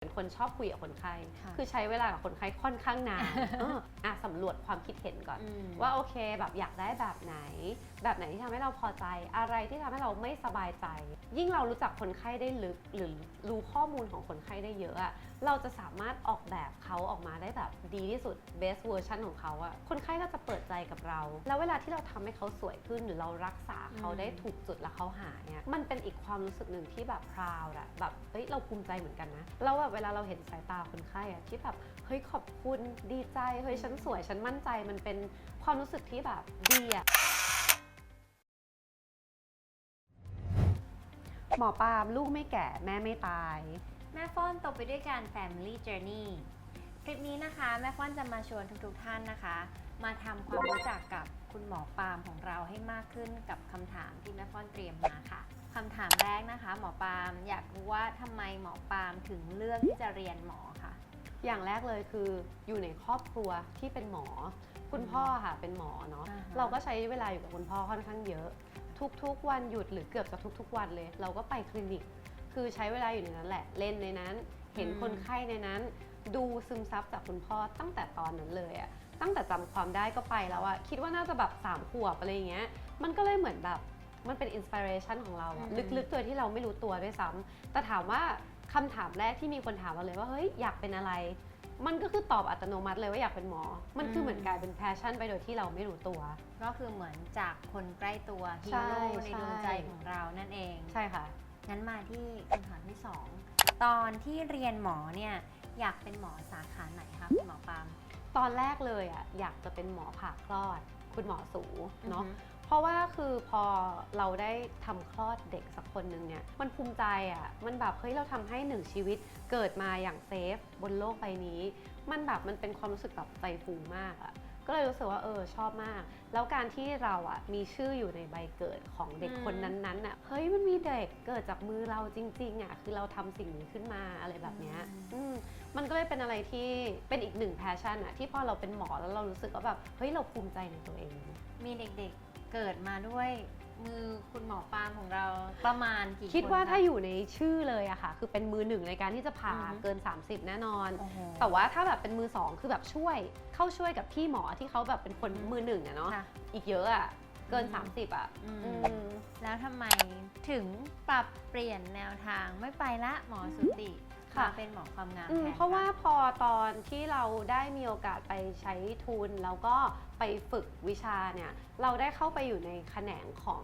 เป็นคนชอบคุยกับคนไข้ ค่ะคือใช้เวลากับคนไข้ค่อนข้างนานเอออะสำรวจความคิดเห็นก่อน อืม ว่าโอเคแบบอยากได้แบบไหน แบบไหนที่ทำให้เราพอใจ อะไรที่ทำให้เราไม่สบายใจ ยิ่งเรารู้จักคนไข้ได้ลึก หรือรู้ข้อมูลของคนไข้ได้เยอะอะเราจะสามารถออกแบบเขาออกมาได้แบบดีที่สุด best version ของเขาอะคนไข้ก็จะเปิดใจกับเรา แล้วเวลาที่เราทำให้เขาสวยขึ้นหรือเรารักษาเขาอืมได้ถูกจุดแล้วเขาหายอะมันเป็นอีกความรู้สึกหนึ่งที่แบบ proud อะแบบเฮ้ยเราภูมิใจเหมือนกันนะแล้วแบบเวลาเราเห็นสายตาคนไข้อะที่แบบเฮ้ยขอบคุณดีใจเฮ้ยฉันสวยฉันมั่นใจมันเป็นความรู้สึกที่แบบดีอะหมอปาล์มลูกไม่แก่แม่ไม่ตาย แม่ฟ้อนโตไปด้วยกัน Family Journey คลิปนี้นะคะ แม่ฟ้อนจะมาชวนทุกๆท่านนะคะ มาทำความรู้จักกับคุณหมอปาล์มของเราให้มากขึ้นกับคำถามที่แม่ฟ้อนเตรียมมาค่ะ คำถามแรกนะคะ หมอปาล์มอยากรู้ว่าทำไมหมอปาล์มถึงเลือกที่จะเรียนหมอค่ะอย่างแรกเลยคืออยู่ในครอบครัวที่เป็นหมอ คุณพ่อค่ะเป็นหมอเนาะอ่าฮะ เราก็ใช้เวลาอยู่กับคุณพ่อค่อนข้างเยอะ ทุกๆ วันหยุดหรือเกือบจะทุกๆ วันเลย เราก็ไปคลินิก คือใช้เวลาอยู่ในนั้นแหละเล่นในนั้น เห็นคนไข้ในนั้น ดูซึมซับจากคุณพ่อตั้งแต่ตอนนั้นเลยอะตั้งแต่จำความได้ก็ไปแล้วอะคิดว่าน่าจะแบบสามขวบอะไรอย่างเงี้ย มันก็เลยเหมือนแบบ มันเป็นอินสปิเรชันของเราอะอืมลึกๆโดยที่เราไม่รู้ตัวด้วยซ้ำแต่ถามว่าคำถามแรกที่มีคนถามเราเลยว่าเฮ้ยอยากเป็นอะไร มันก็คือตอบอัตโนมัติเลยว่าอยากเป็นหมอ มันคือเหมือนกลายเป็นแพชชั่นไปโดยที่เราไม่รู้ตัว ก็คือเหมือนจากคนใกล้ตัวฮีใช่โร่ในใช่ดวงใจของเรานั่นเอง ใช่ค่ะ งั้นมาที่คำถามที่ 2 ตอนที่เรียนหมอเนี่ยอยากเป็นหมอสาขาไหนคะคุณหมอปาล์มตอนแรกเลยอะอยากจะเป็นหมอผ่าคลอด คุณหมอสูเนาะ อือฮึ เพราะว่าคือพอเราได้ทำคลอดเด็กสักคนหนึ่งเนี่ยมันภูมิใจอะมันแบบเฮ้ยเราทำให้หนึ่งชีวิตเกิดมาอย่างเซฟบนโลกใบนี้ มันแบบมันเป็นความรู้สึกแบบใจฟูมากอะก็เลยรู้สึกว่าเออชอบมาก แล้วการที่เราอะมีชื่ออยู่ในใบเกิดของเด็กอืมคนนั้นๆอะเฮ้ยมันมีเด็กเกิดจากมือเราจริง ๆอะคือเราทำสิ่งนี้ขึ้นมาอะไรแบบเนี้ยอืมมันก็เลยเป็นอะไรที่เป็นอีกหนึ่งแพชชั่นอะที่พอเราเป็นหมอแล้วเรารู้สึกว่าแบบเฮ้ยเราภูมิใจในตัวเอง มีเด็กๆ เกิดมาด้วยมือคุณหมอปาล์มของเราประมาณกี่คนคิดว่าะ ถ้าอยู่ในชื่อเลยอะค่ะ คือเป็นมือหนึ่งในการที่จะผ่าอือฮึ เกิน 30 แน่นอน โอ้โห แต่ว่าถ้าแบบเป็นมือสองคือแบบช่วยเข้าช่วยกับพี่หมอที่เขาแบบเป็นคนอืม มือหนึ่งอะเนาะค่ะ อีกเยอะอะเกิน อืม 30อะอืมอืมแล้วทำไมถึงปรับเปลี่ยนแนวทางไม่ไปละหมอสุติ ค่ะ มาเป็นหมอความงามอืมแทนเพราะว่าค่พอตอนที่เราได้มีโอกาสไปใช้ทุน แล้วก็ไปฝึกวิชาเนี่ย เราได้เข้าไปอยู่ในแขนงของ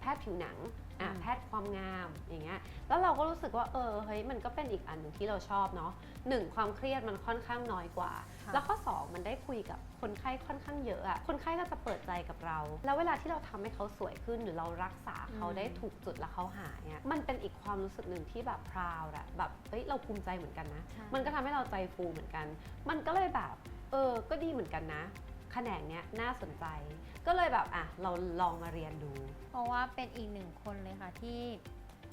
แพทย์ผิวหนัง อะอืมแพทย์ความงามอย่างเงี้ยแล้วเราก็รู้สึกว่าเออเฮ้ยมันก็เป็นอีกอันหนึ่งที่เราชอบเนาะหนึ่งความเครียดมันค่อนข้างน้อยกว่าค่ะแล้วข้อสองมันได้คุยกับคนไข้ค่อนข้างเยอะอะคนไข้ก็จะเปิดใจกับเรา แล้วเวลาที่เราทำให้เขาสวยขึ้นหรือเรารักษาเขาอืมได้ถูกจุดแล้วเขาหายอะมันเป็นอีกความรู้สึกหนึ่งที่แบบ proud อะแบบเฮ้ยเราภูมิใจเหมือนกันนะใช่มันก็ทำให้เราใจฟูเหมือนกัน มันก็เลยแบบเออก็ดีเหมือนกันนะ แขนงเนี้ยน่าสนใจ ก็เลยแบบอะเราลองมาเรียนดู เพราะว่าเป็นอีกหนึ่งคนเลยค่ะที่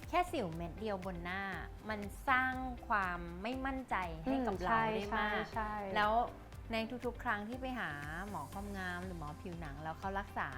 แค่สิวเม็ดเดียวบนหน้า มันสร้างความไม่มั่นใจให้กับเราได้มากใช่แล้วในทุกๆ ครั้งที่ไปหาหมอความงามหรือหมอผิวหนัง แล้วเขารักษา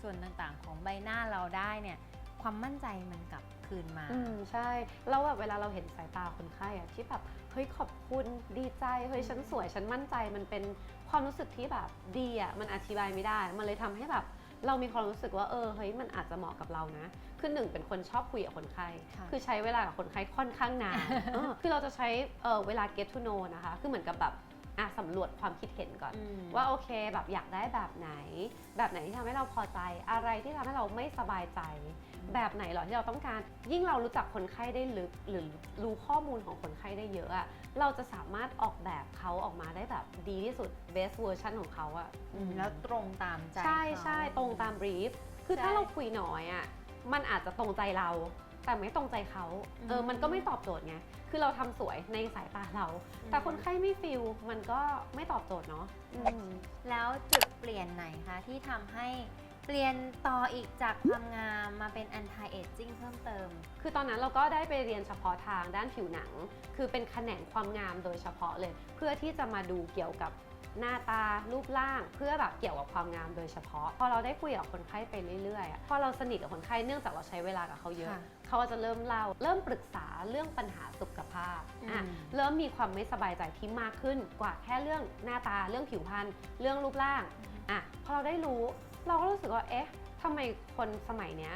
ส่วนต่างๆ ของใบหน้าเราได้เนี่ยความมั่นใจมันกลับคืนมา อืมใช่แล้วแบบเวลาเราเห็นสายตาคนไข้อะที่แบบเฮ้ยขอบคุณดีใจเฮ้ยฉันสวยฉันมั่นใจมันเป็น ความรู้สึกที่แบบดีอะมันอธิบายไม่ได้ มันเลยทำให้แบบเรามีความรู้สึกว่าเออเฮ้ยมันอาจจะเหมาะกับเรานะ คือหนึ่งเป็นคนชอบคุยกับคนไข้ค่ะคือใช้เวลากับคนไข้ค่อนข้างนานเออคือเราจะใช้เออเวลา get to know นะคะ คือเหมือนกับแบบอะสำรวจความคิดเห็นก่อนอืมว่าโอเคแบบอยากได้แบบไหน แบบไหนที่ทำให้เราพอใจ อะไรที่ทำให้เราไม่สบายใจ แบบไหนเหรอที่เราต้องการ ยิ่งเรารู้จักคนไข้ได้ลึกหรือรู้ข้อมูลของคนไข้ได้เยอะอะเราจะสามารถออกแบบเขาออกมาได้แบบดีที่สุด best version ของเขาอะอืมแล้วตรงตามใจใช่เขาใช่ตรงตาม brief คือใช่ถ้าเราคุยน้อยอะมันอาจจะตรงใจเราแต่ไม่ตรงใจเขา เอออืมมันก็ไม่ตอบโจทย์ไง คือเราทำสวยในสายตาเราอืมแต่คนไข้ไม่ฟิล มันก็ไม่ตอบโจทย์เนาะอืมแล้วจุดเปลี่ยนไหนคะที่ทำให้ เปลี่ยนต่ออีกจากความงามมาเป็น anti aging เพิ่มเติม คือตอนนั้นเราก็ได้ไปเรียนเฉพาะทางด้านผิวหนัง คือเป็นแขนงความงามโดยเฉพาะเลย เพื่อที่จะมาดูเกี่ยวกับหน้าตารูปร่างเพื่อแบบเกี่ยวกับความงามโดยเฉพาะ พอเราได้คุยกับคนไข้ไปเรื่อยๆอะพอเราสนิทกับคนไข้เนื่องจากเราใช้เวลากับเขาเยอะ ค่ะเขาก็จะเริ่มเล่า เริ่มปรึกษาเรื่องปัญหาสุขภาพอะอืมเริ่มมีความไม่สบายใจที่มากขึ้นกว่าแค่เรื่องหน้าตาเรื่องผิวพรรณเรื่องรูปร่างอะพอเราได้รู้ เราก็รู้สึกว่าเอ๊ะทำไมคนสมัยเนี้ย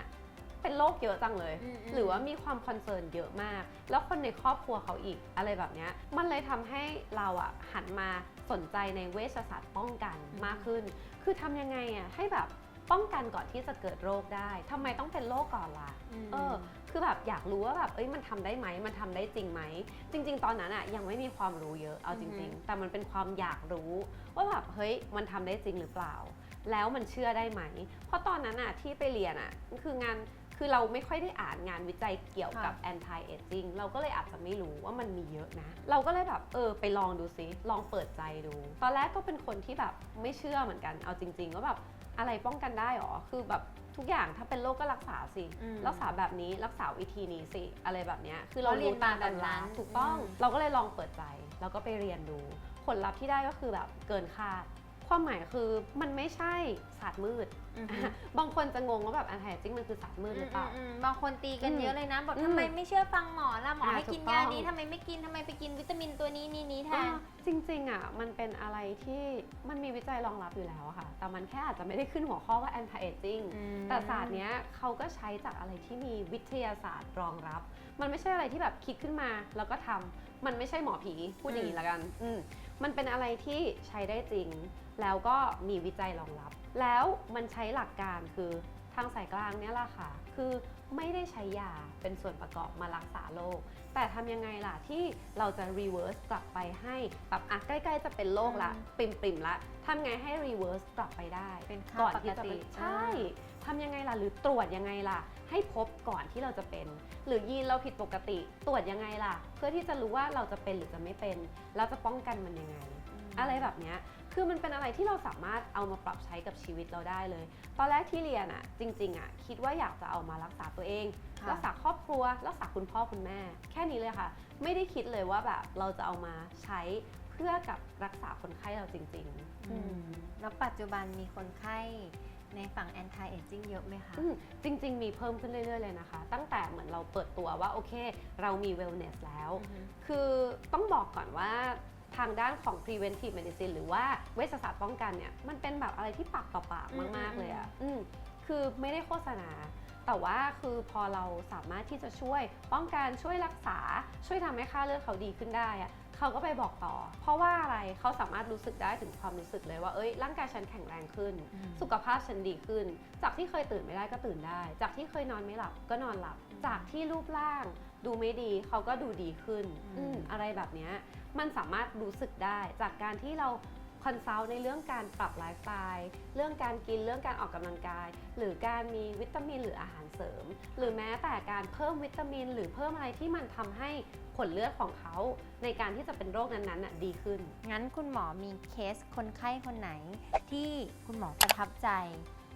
เป็นโรคเยอะจังเลยอืมอืมหรือว่ามีความคอนเซิร์นเยอะมาก แล้วคนในครอบครัวเขาอีกอะไรแบบเนี้ยมันเลยทำให้เราอะหันมาสนใจในเวชศาสตร์ป้องกันมากขึ้น คือทำยังไงอะให้แบบป้องกันก่อนที่จะเกิดโรคได้ทำไมต้องเป็นโรคก่อนล่ะ เออ คือแบบอยากรู้ว่าแบบเอ้ยมันทำได้ไหม มันทำได้จริงไหม จริง ๆ ตอนนั้นอะยังไม่มีความรู้เยอะ เอาจอือฮึริง ๆ แต่มันเป็นความอยากรู้ ว่าแบบเฮ้ยมันทำได้จริงหรือเปล่า แล้วมันเชื่อได้ไหม เพราะตอนนั้นอะที่ไปเรียนอะคืองานคือเราไม่ค่อยได้อ่านงานวิจัยเกี่ยวกับ anti aging เราก็เลยอาจจะไม่รู้ว่ามันมีเยอะนะ เราก็เลยแบบเออไปลองดูซิลองเปิดใจดู ตอนแรกก็เป็นคนที่แบบไม่เชื่อเหมือนกันเอาจริงๆว่าแบบอะไรป้องกันได้หรอ คือแบบทุกอย่างถ้าเป็นโรคก็รักษาสิอืมรักษาแบบนี้รักษาวิธีนี้สิอะไรแบบเนี้ยคือเราเรียนมาแบบนั้นถูกต้องอืมเราก็เลยลองเปิดใจแล้วก็ไปเรียนดู ผลลัพธ์ที่ได้ก็คือแบบเกินคาด ความหมายคือมันไม่ใช่ศาสตร์มืด อืมบางคนจะงงว่าแบบอันแท้จริงมันคือศาสตร์มืดหรือเปล่า มมบางคนตีกันอืมเยอะเลยนะบอกอืมทำไมไม่เชื่อฟังหมอล่ะหมออ่าให้กินถูกต้ยาอง นี้ทำไมไม่กินทำไมไปกินวิตามินตัวนี้นี่นี้แทเอนอจริงๆอะมันเป็นอะไรที่มันมีวิจัยรองรับอยู่แล้วอะค่ะ แต่มันแค่อาจจะไม่ได้ขึ้นหัวข้อว่า anti aging อืม แต่ศาสตร์เนี้ยเขาก็ใช้จากอะไรที่มีวิทยาศาสตร์รองรับ มันไม่ใช่อะไรที่แบบคิดขึ้นมาแล้วก็ทำมันไม่ใช่หมอผีพูดอย่างนี้ละกันอืม มันเป็นอะไรที่ใช้ได้จริง แล้วก็มีวิจัยรองรับ แล้วมันใช้หลักการคือทางสายกลางเนี่ยแหละค่ะ คือ ไม่ได้ใช้ยาเป็นส่วนประกอบมารักษาโรค แต่ทำยังไงล่ะที่เราจะ reverse กลับไปให้แบบอะใกล้ๆ จะเป็นโรคละอืมปริมๆละทำไงให้ reverse กลับไปได้เป็นค่าก่อนที่จะปกติเป็นใช่ทำยังไงล่ะหรือตรวจยังไงล่ะ ให้พบก่อนที่เราจะเป็น หรือยีนเราผิดปกติ ตรวจยังไงล่ะ เพื่อที่จะรู้ว่าเราจะเป็นหรือจะไม่เป็นแล้วจะป้องกันมันยังไง อะไรแบบเนี้ย คือมันเป็นอะไรที่เราสามารถเอามาปรับใช้กับชีวิตเราได้เลย ตอนแรกที่เรียนอะจริงๆอะคิดว่าอยากจะเอามารักษาตัวเอง ค่ะ รักษาครอบครัว รักษาคุณพ่อคุณแม่ แค่นี้เลยค่ะ ไม่ได้คิดเลยว่าแบบเราจะเอามาใช้เพื่อกับรักษาคนไข้เราจริง ๆ อืมแล้วปัจจุบันมีคนไข้ในฝั่ง anti aging เยอะไหมคะ อืมจริง ๆ มีเพิ่มขึ้นเรื่อย ๆ เลยนะคะ ตั้งแต่เหมือนเราเปิดตัวว่า โอเค เรามี wellness แล้วอือฮึคือต้องบอกก่อนว่า ทางด้านของ preventive medicine หรือว่าเวชศาสตร์ป้องกันเนี่ยมันเป็นแบบอะไรที่ปากต่อปากอืมมากอืมๆเลยอะ่ะอืมคือไม่ได้โฆษณา แต่ว่าคือพอเราสามารถที่จะช่วยป้องกันช่วยรักษา ช่วยทำให้ค่าเลือดเขาดีขึ้นได้อะเขาก็ไปบอกต่อ เพราะว่าอะไรเขาสามารถรู้สึกได้ถึงความรู้สึกเลยว่าเอ้ยร่างกายฉันแข็งแรงขึ้นอืมสุขภาพฉันดีขึ้น จากที่เคยตื่นไม่ได้ก็ตื่นได้ จากที่เคยนอนไม่หลับก็นอนหลับอืมจากที่รูปร่าง ดูไม่ดีเขาก็ดูดีขึ้นอืมอืมอะไรแบบเนี้ย มันสามารถรู้สึกได้จากการที่เราคอนซัลท์ในเรื่องการปรับไลฟ์สไตล์ เรื่องการกิน เรื่องการออกกำลังกาย หรือการมีวิตามินหรืออาหารเสริม หรือแม้แต่การเพิ่มวิตามิน หรือเพิ่มอะไรที่มันทำให้ผลเลือดของเขา ในการที่จะเป็นโรคนั้นๆดีขึ้น งั้นคุณหมอมีเคสคนไข้คนไหนที่คุณหมอประทับใจ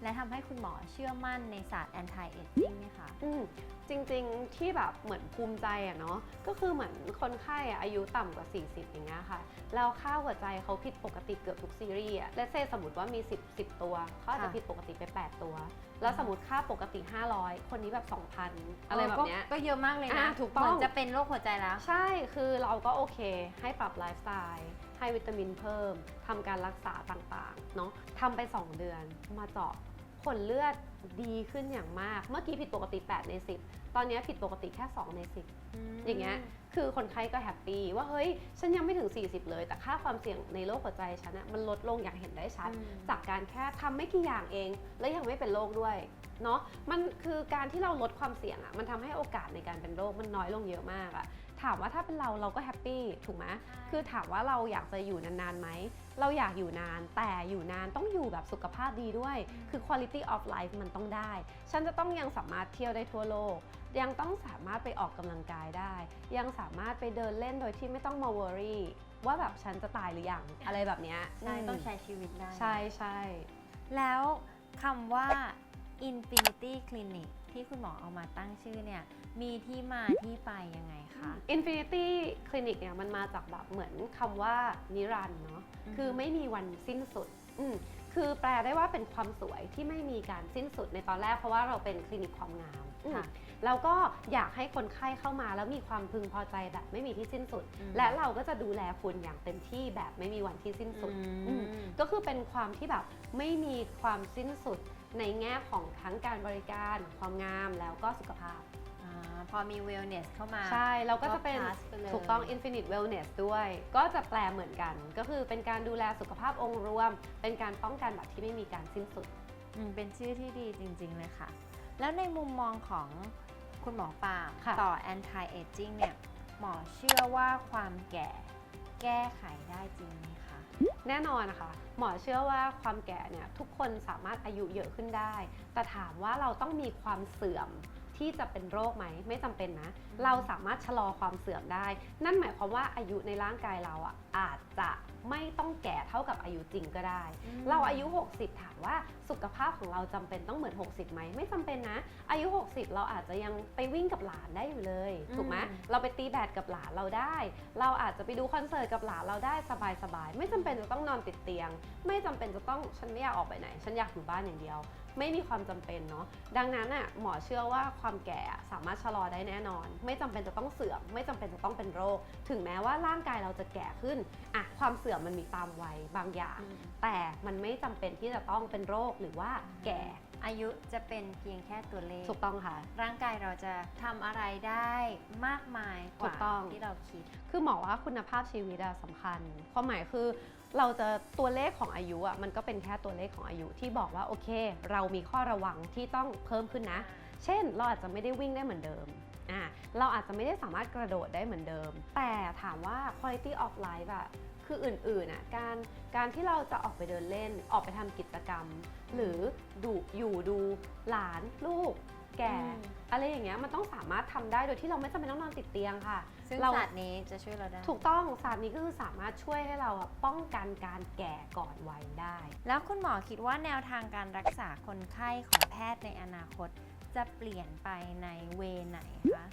และทำให้คุณหมอเชื่อมั่นในศาสตร์ anti aging ไหมคะอืมจริงๆที่แบบเหมือนภูมิใจอะเนาะก็คือเหมือนคนไข้อะอายุต่ำกว่า 40 อย่างเงี้ยค่ะ แล้วค่าหัวใจเขาผิดปกติเกือบทุกซีรีส์อะและเซสมมติว่ามี 10 10 ตัวเขาอาจจะค่ะผิดปกติไป 8 ตัว แล้วสมมติค่าปกติ 500 คนนี้แบบ 2,000 อะไรแบบเนี้ย ก็ก็เยอะมากเลยนะอ่าถูกต้อง เหมือนจะเป็นโรคหัวใจแล้ว ใช่คือเราก็โอเคให้ปรับไลฟ์สไตล์ให้วิตามินเพิ่มทำการรักษาต่างๆเนาะทำไป 2 เดือนมาเจาะ ผลเลือดดีขึ้นอย่างมาก เมื่อกี้ผิดปกติ 8 ใน 10 ตอนนี้ผิดปกติแค่ 2 ใน 10 อย่างเงี้ย คือคนไข้ก็แฮปปี้ว่าเฮ้ย ฉันยังไม่ถึง 40 เลย แต่ค่าความเสี่ยงในโรคหัวใจฉันอะมันลดลงอย่างเห็นได้ชัดอืมจากการแค่ทำไม่กี่อย่างเอง และยังไม่เป็นโรคด้วยเนาะ มันคือการที่เราลดความเสี่ยงอะมันทำให้โอกาสในการเป็นโรคมันน้อยลงเยอะมากอะ ถามว่าถ้าเป็นเราเราก็แฮปปี้ถูกไหมคือถามว่าเราอยากจะอยู่นานๆไหม เราอยากอยู่นาน แต่อยู่นานต้องอยู่แบบสุขภาพดีด้วย คือ quality of life มันต้องได้ ฉันจะต้องยังสามารถเที่ยวได้ทั่วโลก ยังต้องสามารถไปออกกำลังกายได้ ยังสามารถไปเดินเล่นโดยที่ไม่ต้องมา worry ว่าแบบฉันจะตายหรือยังอะไรแบบเนี้ยใช่มต้องใช้ชีวิตได้ ใช่ใช่แล้วคำว่า infinity clinic ที่คุณหมอเอามาตั้งชื่อเนี่ยมีที่มาที่ไปยังไงคะ Infinity Clinic เนี่ยมันมาจากแบบเหมือนคำว่านิรันดร์เนาะอืมคือไม่มีวันสิ้นสุดอืมคือแปลได้ว่าเป็นความสวยที่ไม่มีการสิ้นสุดในตอนแรกเพราะว่าเราเป็นคลินิกความงามอืมค่ะแล้วก็อยากให้คนไข้เข้ามาแล้วมีความพึงพอใจแบบไม่มีที่สิ้นสุดอืมและเราก็จะดูแลคุณอย่างเต็มที่แบบไม่มีวันที่สิ้นสุดอืมก็คือเป็นความที่แบบไม่มีความสิ้นสุด ในแง่ของทั้งการบริการความงามแล้วก็สุขภาพอาพอมี wellness เข้ามา ใช่ เราก็จะเป็น ก็ plus ไปเลย ถูกต้อง Infinite Wellness ด้วย ก็จะแปลเหมือนกัน ก็คือเป็นการดูแลสุขภาพองค์รวม เป็นการป้องกันแบบที่ไม่มีการสิ้นสุด อืมเป็นชื่อที่ดีจริง ๆ เลยค่ะ แล้วในมุมมองของคุณหมอปาล์มค่ะ ต่อ anti aging เนี่ย หมอเชื่อว่าความแก่แก้ไขได้จริงไหมคะ แน่นอนนะคะ หมอเชื่อว่าความแก่เนี่ยทุกคนสามารถอายุเยอะขึ้นได้ แต่ถามว่าเราต้องมีความเสื่อม ที่จะเป็นโรคไหมไม่จำเป็นนะอืมเราสามารถชะลอความเสื่อมได้ นั่นหมายความว่าอายุในร่างกายเราอะอาจจะไม่ต้องแก่เท่ากับอายุจริงก็ได้ เราอายุ 60 ถามว่าสุขภาพของเราจำเป็นต้องเหมือน 60ไหมไม่จำเป็นนะ อายุ 60 เราอาจจะยังไปวิ่งกับหลานได้อยู่เลยถูกไหมอืมเราไปตีแบดกับหลานเราได้ เราอาจจะไปดูคอนเสิร์ตกับหลานเราได้สบายๆไม่จำเป็นจะต้องนอนติดเตียง ไม่จำเป็นจะต้องฉันไม่อยากออกไปไหน ฉันอยากอยู่บ้านอย่างเดียว ไม่มีความจำเป็นเนาะดังนั้นอะหมอเชื่อว่าความแก่อะสามารถชะลอได้แน่นอน ไม่จำเป็นจะต้องเสื่อม ไม่จำเป็นจะต้องเป็นโรค ถึงแม้ว่าร่างกายเราจะแก่ขึ้นอะความเสื่อมมันมีตามวัยบางอย่างอืมแต่มันไม่จำเป็นที่จะต้องเป็นโรคหรือว่าแก่อายุจะเป็นเพียงแค่ตัวเลขถูกต้องค่ะ ร่างกายเราจะทำอะไรได้มากมายกถูว่ากต้องที่เราคิด คือหมอว่าคุณภาพชีวิตอะสำคัญ ความหมายคือ เราจะตัวเลขของอายุอะมันก็เป็นแค่ตัวเลขของอายุที่บอกว่าโอเค เรามีข้อระวังที่ต้องเพิ่มขึ้นนะ เช่น เราอาจจะไม่ได้วิ่งได้เหมือนเดิมอ่าเราอาจจะไม่ได้สามารถกระโดดได้เหมือนเดิม แต่ถามว่า quality of life อะคืออื่นๆอะการการที่เราจะออกไปเดินเล่นออกไปทำกิจกรรม หรือดูอยู่ดูหลานลูก แก่อืมอะไรอย่างเงี้ยมันต้องสามารถทำได้โดยที่เราไม่จำเป็นต้องนอนติดเตียงค่ะ ซึ่งเรา ศาสตร์นี้จะช่วยเราได้ ถูกต้องศาสตร์นี้ก็คือสามารถช่วยให้เราอะป้องกันการแก่ก่อนวัยได้ แล้วคุณหมอคิดว่าแนวทางการรักษาคนไข้ของแพทย์ในอนาคต จะเปลี่ยนไปในเวไหนคะ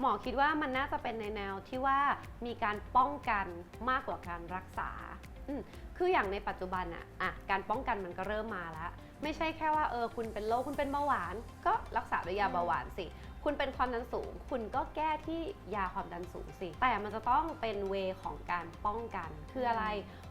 หมอคิดว่ามันน่าจะเป็นในแนวที่ว่ามีการป้องกันมากกว่าการรักษาอืมคืออย่างในปัจจุบันอะอะการป้องกันมันก็เริ่มมาแล้ว ไม่ใช่แค่ว่าเออคุณเป็นโรคคุณเป็นเบาหวาน ก็รักษาด้วยยาอืมเบาหวานสิ คุณเป็นความดันสูง คุณก็แก้ที่ยาความดันสูงสิ แต่มันจะต้องเป็นเวของการป้องกัน คืออะไร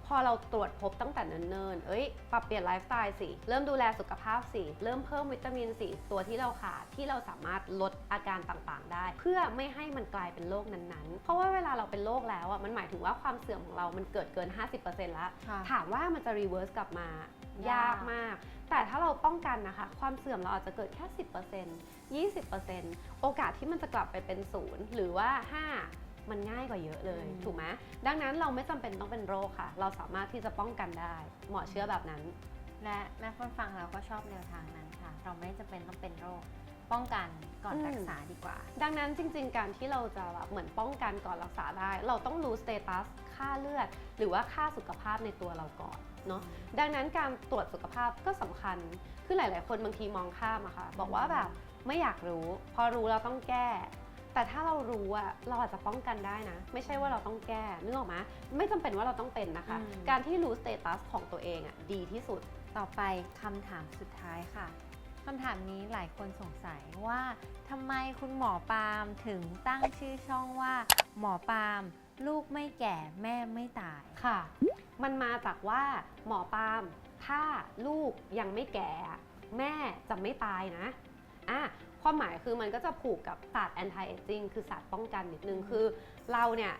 พอเราตรวจพบตั้งแต่เนิ่นๆ เอ้ย ปรับเปลี่ยนไลฟ์สไตล์สิ เริ่มดูแลสุขภาพสิ เริ่มเพิ่มวิตามินสิ ตัวที่เราขาดที่เราสามารถลดอาการต่างๆ ได้ เพื่อไม่ให้มันกลายเป็นโรคนั้นๆ เพราะว่าเวลาเราเป็นโรคแล้วอะ มันหมายถึงว่าความเสื่อมของเรา มันเกิดเกิน 50%แล้วค่ะถามว่ามันจะรีเวิร์สกลับมายากยากมาก แต่ถ้าเราป้องกันนะคะ ความเสื่อมเราอาจจะเกิดแค่ 10% 20%โอกาสที่มันจะกลับไปเป็นศูนย์หรือว่า 5มันง่ายกว่าเยอะเลยอืมถูกไหมดังนั้นเราไม่จำเป็นต้องเป็นโรคค่ะ เราสามารถที่จะป้องกันได้ หมอเชื่อแบบนั้น และแม่คนฟังเราก็ชอบแนวทางนั้นค่ะ เราไม่จำเป็นต้องเป็นโรค ป้องกันก่อนอืมรักษาดีกว่า ดังนั้นจริง ๆ การที่เราจะแบบเหมือนป้องกันก่อนรักษาได้ เราต้องรู้สเตตัสค่าเลือด หรือว่าค่าสุขภาพในตัวเราก่อน เนาะดังนั้นการตรวจสุขภาพก็สำคัญคือหลาย ๆ คนบางทีมองข้ามอะค่ะบอกว่าแบบไม่อยากรู้ พอรู้เราต้องแก้แต่ถ้าเรารู้อะเราอาจจะป้องกันได้นะ ไม่ใช่ว่าเราต้องแก้นึกออกไหมไม่จำเป็นว่าเราต้องเป็นนะคะอืมการที่รู้สเตตัสของตัวเองอะดีที่สุดต่อไปคำถามสุดท้ายค่ะคำถามนี้หลายคนสงสัยว่าทำไมคุณหมอปาล์มถึงตั้งชื่อช่องว่า หมอปาล์มลูกไม่แก่แม่ไม่ตายค่ะ มันมาจากว่าหมอปาล์มถ้าลูกยังไม่แก่ แม่จะไม่ตายนะอะความหมายคือมันก็จะผูกกับศาสตร์ anti aging คือศาสตร์ป้องกันนิดนึงอืมคือเราเนี่ย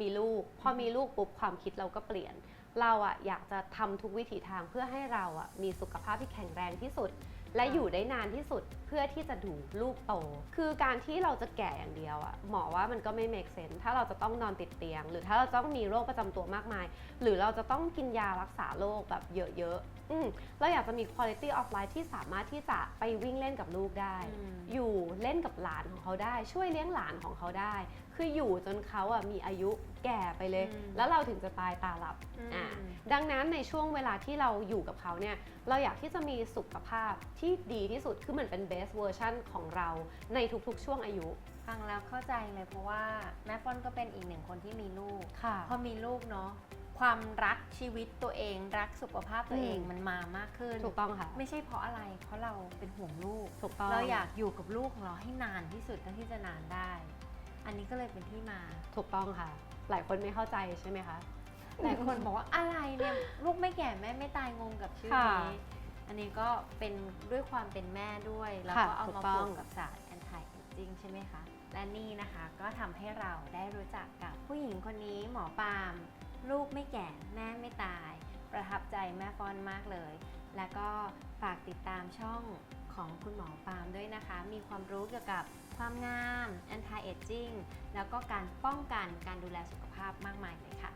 มีลูก พอมีลูกปุ๊บความคิดเราก็เปลี่ยน เราอะอยากจะทำทุกวิถีทางเพื่อให้เราอะมีสุขภาพที่แข็งแรงที่สุด และอยู่ได้นานที่สุดเพื่อที่จะดูลูกโต คือการที่เราจะแก่อย่างเดียวอะหมอว่ามันก็ไม่ make sense ถ้าเราจะต้องนอนติดเตียง หรือถ้าเราต้องมีโรคประจำตัวมากมาย หรือเราจะต้องกินยารักษาโรคแบบเยอะๆอืมเราอยากจะมี quality of life ที่สามารถที่จะไปวิ่งเล่นกับลูกได้อืมอยู่เล่นกับหลานของเขาได้ ช่วยเลี้ยงหลานของเขาได้ คือคืออยู่จนเขาอะมีอายุแก่ไปเลย อืมแล้วเราถึงจะตายตาหลับอืม อ่าดังนั้นในช่วงเวลาที่เราอยู่กับเขาเนี่ยเราอยากที่จะมีสุขภาพที่ดีที่สุดคือเหมือนเป็น best version ของเราในทุกๆ ช่วงอายุฟังแล้วเข้าใจเลยเพราะว่าแม่ฟอนก็เป็นอีกหนึ่งคนที่มีลูก ค่ะ พอมีลูกเนาะความรักชีวิตตัวเอง รักสุขภาพตัวเองอืม มันมามากขึ้น ถูกต้องค่ะไม่ใช่เพราะอะไร เพราะเราเป็นห่วงลูก ถูกต้อง เราอยากอยู่กับลูกของเราให้นานที่สุดเท่าที่จะนานได้ อันนี้ก็เลยเป็นที่มา ถูกต้องค่ะ หลายคนไม่เข้าใจใช่ไหมคะ หลายคนบอกว่าอะไรเนี่ยลูกไม่แก่แม่ไม่ตายงงกับชื่อค่ะนี้อันนี้ก็เป็นด้วยความเป็นแม่ด้วย แล้วค่ะก็เอาถูกมาต้บอวงกกับศาสตร์ anti aging ใช่ไหมคะ และนี่นะคะก็ทำให้เราได้รู้จักกับผู้หญิงคนนี้หมอปาล์มลูกไม่แก่แม่ไม่ตาย ประทับใจแม่ฟอนมากเลย แล้วก็ฝากติดตามช่องของคุณหมอปาล์มด้วยนะคะ มีความรู้เกี่ยวกับ ความงาม anti aging แล้วก็การป้องกันการดูแลสุขภาพมากมายเลยค่ะ